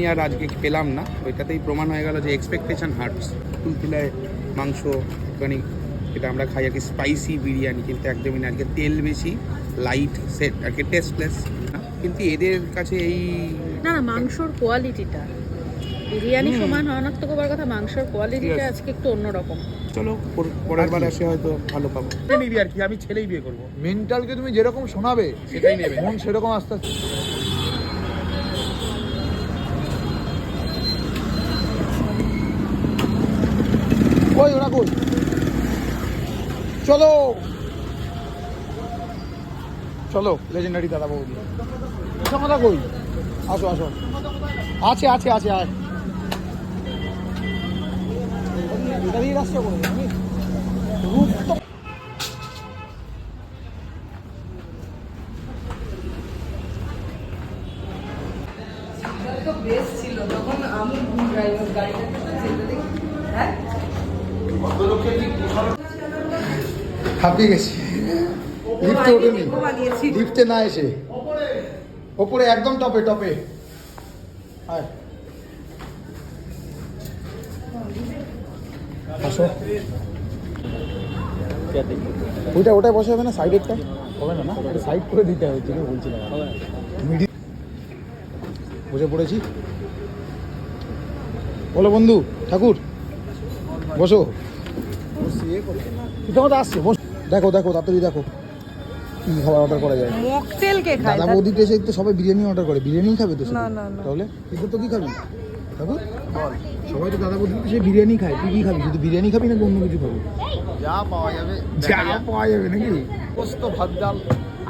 আমি আর আজকে পেলাম না। ওইটাতেই প্রমাণ হয়ে গেল যে এক্সপেকটেশন হার্টস তুলতুলায় মাংস একটুখানি যেটা আমরা খাই আর কি স্পাইসি বিরিয়ানি কিন্তু একদমই না। আজকে তেল বেশি লাইট সেট আর কি টেস্টলেস কিন্তু এদের কাছে এই না না মাংসর কোয়ালিটিটা বিরিয়ানি সমান হয় না তো কবার কথা মাংসর কোয়ালিটিটা আজকে একটু অন্যরকম। চলো পরের বার আসে হয়তো ভালো পাবো। নিবি আর কি আমি ছেলেই বিয়ে করব। মেন্টালকে তুমি যেরকম শোনাবে সেটাই নেবে। মন সেরকম আস্তে আস্তে ওই ওরা কই চলো। চলো লেজেন্ডারি দাদা বৌদি কথা কই? আসো আসো। আছে আছে আছে, আয়। এটা দিয়ে রাস্তা করে আমি রূপ তো তো বেস্ট ছিল তখন আমি ড্রাইভার গাড়িটাকে তো যেতে দেখি হ্যাঁ হাঁপিয়ে গেছি। লিফটে ওঠেনি। লিফটে না এসে। ওপরে একদম টপে টপে। আয়। আসো। ওইটা ওটাই বসে হবে না? সাইডেরটা হবে না না। সাইড করে দিতে হবে ঠিক বলছিলাম। মিডি বসে পড়েছি। বলো বন্ধু ঠাকুর বসো। তোমার আসছে বস। দেখো দেখো তাড়াতাড়ি দেখো। কি খাবার অর্ডার করা যায়? মকটেল কে খায়? দাদা বৌদিতে এসে তো সবাই বিরিয়ানি অর্ডার করে। বিরিয়ানি খাবে তো না, না, না। তাহলে তো কি খাবি? সবাই তো দাদা সে বিরিয়ানি খায়। তুই কি খাবি? শুধু বিরিয়ানি খাবি না অন্য কিছু খাবি? যা পাওয়া যাবে যা পাওয়া যাবে নাকি? পোস্ত ভাত ডাল।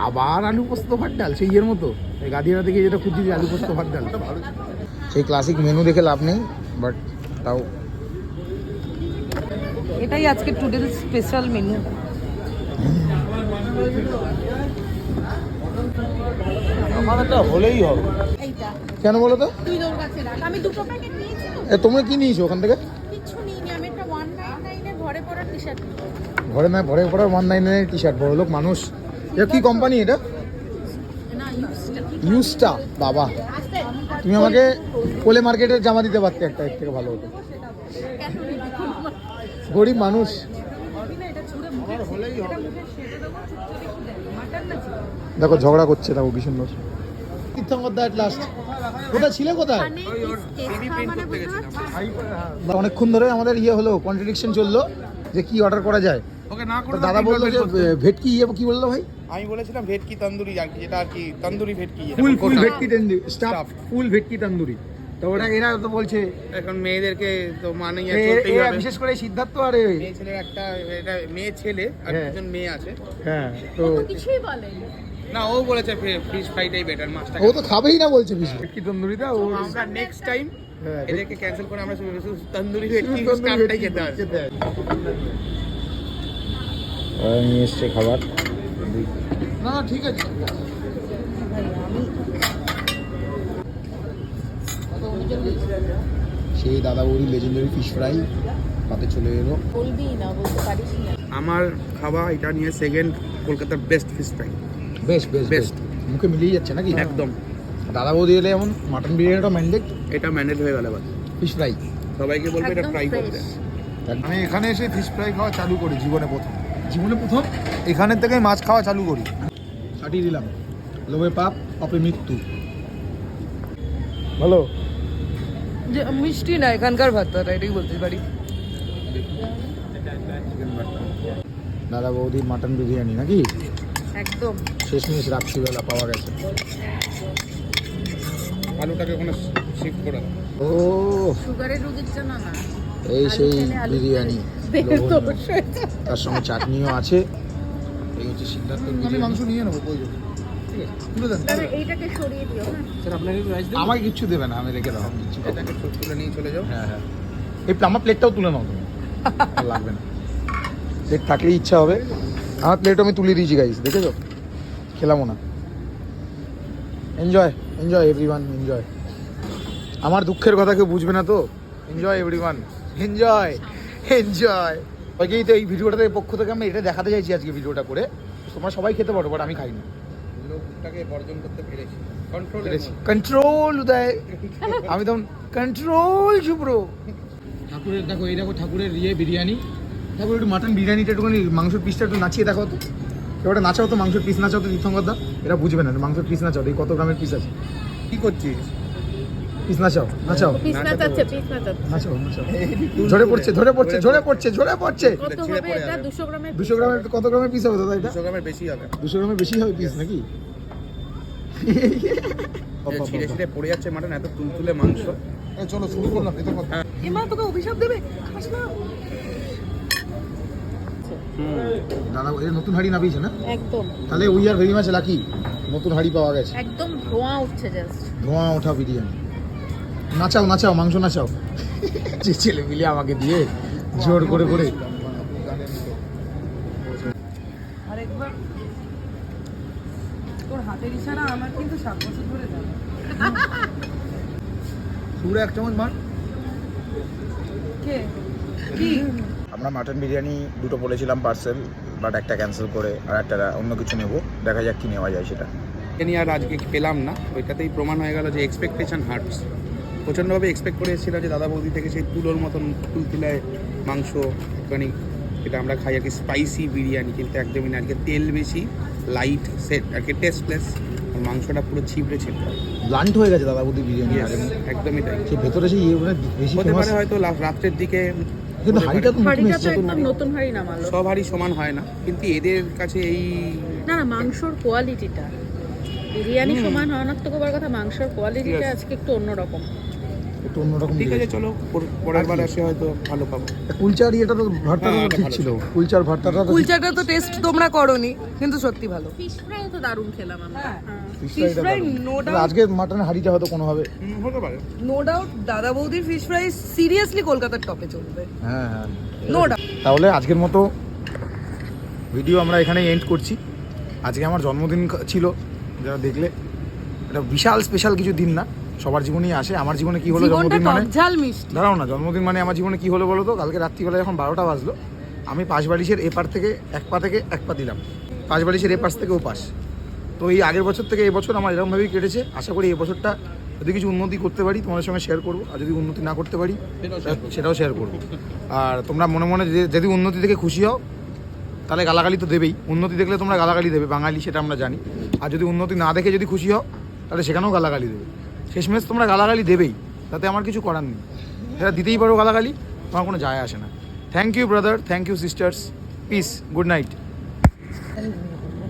আবার আলু পোস্ত ভাত ডাল। সেই ইয়ের মতো। এই গাদিয়ারা থেকে যেটা খুঁজছি আলু পোস্ত ভাত ডাল। সেই ক্লাসিক মেনু দেখে লাভ নেই বাট তাও এটাই আজকে টুডের স্পেশাল মেনু হলেই হবে। কেন বলো তো? তুই তোর কাছে রাখ। আমি দুটো প্যাকেট নিয়েছি তো। এ, তোমরা কি নিয়েছো ওখান থেকে? ঘরে না ঘরে পড়ার ওয়ান নাইন নাইনের টি শার্ট বড় লোক মানুষ। এটা কি কোম্পানি এটা? না ইউজটা বাবা। তুমি আমাকে কোলে মার্কেটের জামা দিতে পারতে একটা এর থেকে ভালো হতো কেন নিবি গরিব মানুষ নিবি না এটা ছুঁড়ে মুখে হলেই হবে মুখে সেটে দেবো চুপচাপ মানুষ। দেখ ঝগড়া করছে দেখো কি সুন্দর তীর্থঙ্কর দা লাস্ট কোথায় ছিলে কোথায়? মানে মানে অনেকক্ষণ ধরে আমাদের ইয়ে হলো কন্ট্রাডিকশন চলল যে কি অর্ডার করা যায়। দাদা বলল যে ভেটকি ইয়ে কি বলল ভাই? আমি বলেছিলাম ভেটকি তন্দুরি আর কি যেটা আর কি তন্দুরি ভেটকি ফুল ফুল ভেটকি তন্দুরি স্টাফ। ফুল ভেটকি তন্দুরি। তো ওটা এরা তো বলছে। এখন মেয়েদেরকে তো মানেই আর চলতেই হবে। বিশেষ করে সিদ্ধার্থ আর মেয়ে ছেলের একটা এটা মেয়ে ছেলে আর হ্যাঁ। দুজন মেয়ে আছে। হ্যাঁ তো কিছুই বলে না ও বলেছে ফিশ ফ্রাইটাই বেটার মাছটা ও তো খাবেই না বলছে বেশি ভেটকি তন্দুরিটা? ও আমরা নেক্সট টাইম হ্যাঁ, এদেরকে ক্যান্সেল করে আমরা শুধু তন্দুরি ভেটকি তন্দুরি খেতে হবে। খেতে হবে। নিয়ে এসছে খাবার। না না ঠিক আছে। সেই দাদা বৌদি লেজেন্ডারি ফিশ ফ্রাই পাতে চলে এলো। বলবি না বলতে পারিস না। আমার খাওয়া এটা নিয়ে সেকেন্ড কলকাতার বেস্ট ফিশ ফ্রাই বেশ বেশ বেস্ট মুখে মিলিয়ে যাচ্ছে নাকি? একদম। দাদা বৌদি এলে এমন মাটন বিরিয়ানিটা ম্যান্ডেট এটা ম্যানেজ হয়ে গেল এবার। ফিশ ফ্রাই সবাইকে বলবে এটা ট্রাই করতে। আমি এখানে এসে ফিশ ফ্রাই খাওয়া চালু করি জীবনে প্রথম। জীবনে প্রথম? এখানের থেকে মাছ খাওয়া চালু করি। কাটিয়ে দিলাম। লোভে পাপ অপে মৃত্যু। ভালো মিষ্টি না এখানকার ভাতটা এটাই বলতে পারি। দাদা বৌদির মাটন বিরিয়ানি নাকি? একদম। শেষমেশ রাত্রিবেলা পাওয়া গেছে। আলুটাকে ওখানে শিফট করে ও সুগারের রোগীর জন্য না। এই সেই বিরিয়ানি। তার সঙ্গে চাটনিও আছে। এই হচ্ছে সিদ্ধার্থ আমি মাংস নিয়ে নেব প্রয়োজন তুলে দেন এইটাকে সরিয়ে দিও হ্যাঁ। আমাকে কিচ্ছু দেবে? না আমি রেখে দাও। এটাকে তুলে নিয়ে চলে যাও। হ্যাঁ হ্যাঁ। এই আমার প্লেটটাও তুলে নাও তুমি। লাগবে না। প্লেট থাকলেই ইচ্ছা হবে। আমার প্লেট আমি তুলে দিয়েছি গাইস দেখেছ? খেলামও না। এনজয় এনজয় এভরিওয়ান এনজয় আমার দুঃখের কথা কেউ বুঝবে না তো? Enjoy everyone enjoy enjoy okay তো এই ভিডিওটাতে পক্ষ থেকে আমি এটা দেখাতে চাইছি আজকে ভিডিওটা করে। তোমরা সবাই খেতে পারো বাট আমি খাই না লোকটাকে বর্জন করতে পেরেছি। Control control Uday. আমি তখন কন্ট্রোল শুভ্র। ঠাকুরের দেখো এই দেখো ঠাকুরের ইয়ে বিরিয়ানি। ঠাকুর একটু মাটন বিরিয়ানিটা একটুখানি মাংসের পিসটা একটু নাচিয়ে দেখো তো। এবারে নাচাও তো মাংসের পিস নাচাও তো তীর্থঙ্কর দা এরা বুঝবে না মাংসের পিস নাচাও এই কত গ্রামের পিস আছে। কি করছিস? পিস নাচাও নাচাও। পিস নাচাচ্ছে পিস নাচাচ্ছে। নাচাও নাচাও। ঝরে পড়ছে ঝরে পড়ছে ঝরে পড়ছে ঝরে পড়ছে। কত হবে এটা? যাবে। দুশো গ্রামের দুশো গ্রামের কত গ্রামের পিস হবে দাদা এটা? দুশো গ্রামের বেশি হবে। দুশো গ্রামের বেশি হবে পিস নাকি? ছিঁড়ে ছিঁড়ে পড়ে যাচ্ছে মাটন এত তুলতুলে মাংস। চলো শুরু করলাম কথা এমা তোকে অভিশাপ দেবে? খাস না। দাদা এটা নতুন হাড়ি নামিয়েছে না? একদম। তাহলে we are very much lucky? নতুন হাড়ি পাওয়া গেছে। একদম ধোঁয়া উঠছে জাস্ট ধোঁয়া ওঠা বিরিয়ানি। নাচাও নাচাও মাংস নাচাও। যে ছেলে মিলে আমাকে দিয়ে জোর করে করে হাতের ইশারা আমার কিন্তু সাত বছর ধরে যাবে। পুরো এক চামচ মার কে? কি? আমরা মাটন বিরিয়ানি দুটো বলেছিলাম পার্সেল বাট একটা ক্যান্সেল করে আর একটা অন্য কিছু নেব। দেখা যাক কি নেওয়া যায় সেটা। নিয়ে আর আজকে পেলাম না। ওইটাতেই প্রমাণ হয়ে গেল যে এক্সপেকটেশন হার্টস প্রচণ্ডভাবে এক্সপেক্ট করে এসেছিলাম যে দাদা বৌদি থেকে সেই তুলোর মতন তুলতুলায় মাংস একটুখানি যেটা আমরা খাই আর কি স্পাইসি বিরিয়ানি কিন্তু একদমই না। আজকে তেল বেশি লাইট সেট আর কি টেস্টলেস মাংসটা পুরো ছিপড়ে ছিপড়ে। ব্লান্ট হয়ে গেছে দাদা বুদ্ধি বিরিয়ানি। একদমই তাই। সে ভেতরে সেই ইয়ে মানে বেশি হতে পারে হয়তো রাত্রের দিকে কিন্তু হাড়িটা তো নতুন হাঁড়িটা তো একদম নতুন হাঁড়ি নামালো। সব হাড়ি সমান হয় না কিন্তু এদের কাছে এই না না মাংসর কোয়ালিটিটা বিরিয়ানি সমান হওয়ার তো কবার কথা মাংসর কোয়ালিটিটা আজকে একটু অন্যরকম। একটু অন্যরকম ঠিক আছে। চলো পরের বার আসে হয়তো ভালো পাবো। কুলচার ইয়েটা তো ভর্তাটা হ্যাঁ, তো ঠিক ছিল। কুলচার ভর্তাটা তো কুলচাটা তো টেস্ট তোমরা করনি কিন্তু সত্যি ভালো। ফিশ ফ্রাই তো দারুণ খেলাম আমরা। দারুণ। no তাহলে আজকে মাটনের হাড়িটা হয়তো কোনোভাবে হুম, হতে পারে। নো ডাউট দাদা বৌদির ফিশ ফ্রাই সিরিয়াসলি কলকাতার টপে চলবে। হ্যাঁ হ্যাঁ। নো ডাউট তাহলে আজকের মতো ভিডিও আমরা এখানে এন্ড করছি। আজকে আমার জন্মদিন ছিল যারা দেখলে। এটা বিশাল স্পেশাল কিছু দিন না। সবার জীবনেই আসে। আমার জীবনে কি হলো? জন্মদিন মানে দাঁড়াও না জন্মদিন মানে আমার জীবনে কি হলো বলো তো? কালকে রাত্রিবেলা যখন বারোটা বাজলো আমি পাঁচ বালিশের এপার থেকে এক পা থেকে এক পা দিলাম। পাঁচ বালিশের এপাশ থেকে ও পাশ। তো এই আগের বছর থেকে এই বছর আমার এরকমভাবেই কেটেছে। আশা করি এই বছরটা যদি কিছু উন্নতি করতে পারি তোমাদের সঙ্গে শেয়ার করব। আর যদি উন্নতি না করতে পারি সেটাও শেয়ার করব। আর তোমরা মনে মনে যে- যদি উন্নতি থেকে খুশি হও তাহলে গালাগালি তো দেবেই। উন্নতি দেখলে তোমরা গালাগালি দেবে বাঙালি সেটা আমরা জানি। আর যদি উন্নতি না দেখে যদি খুশি হও তাহলে সেখানেও গালাগালি দেবে। শেষমেশ তোমরা গালাগালি দেবেই তাতে আমার কিছু করার নেই। সেটা দিতেই পারো গালাগালি তোমার কোনো যায় আসে না। Thank you brother thank you sisters peace good night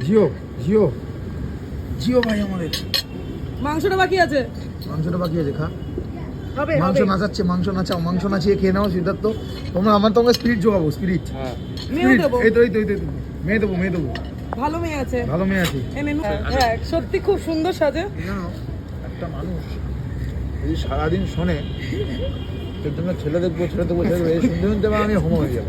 Jio জিও। জিও ভাই আমাদের। মাংসটা বাকি আছে। মাংসটা বাকি আছে খা। হবে মাংস নাচাচ্ছে মাংস নাচাও মাংস নাচিয়ে খেয়ে নাও সিদ্ধার্থ। তোমরা আমার তোমাকে স্পিরিট জোগাবো স্পিরিট হ্যাঁ। এই তো এই তো এই তো মেয়ে দেবো মেয়ে দেবো। ভালো মেয়ে আছে। ভালো মেয়ে আছে। হ্যাঁ সত্যি খুব সুন্দর সাজে। না একটা মানুষ যদি সারাদিন শোনে জন্য ছেলে দেখব ছেলে দেখব এই শুনতে শুনতে আমি হোম হয়ে যাব।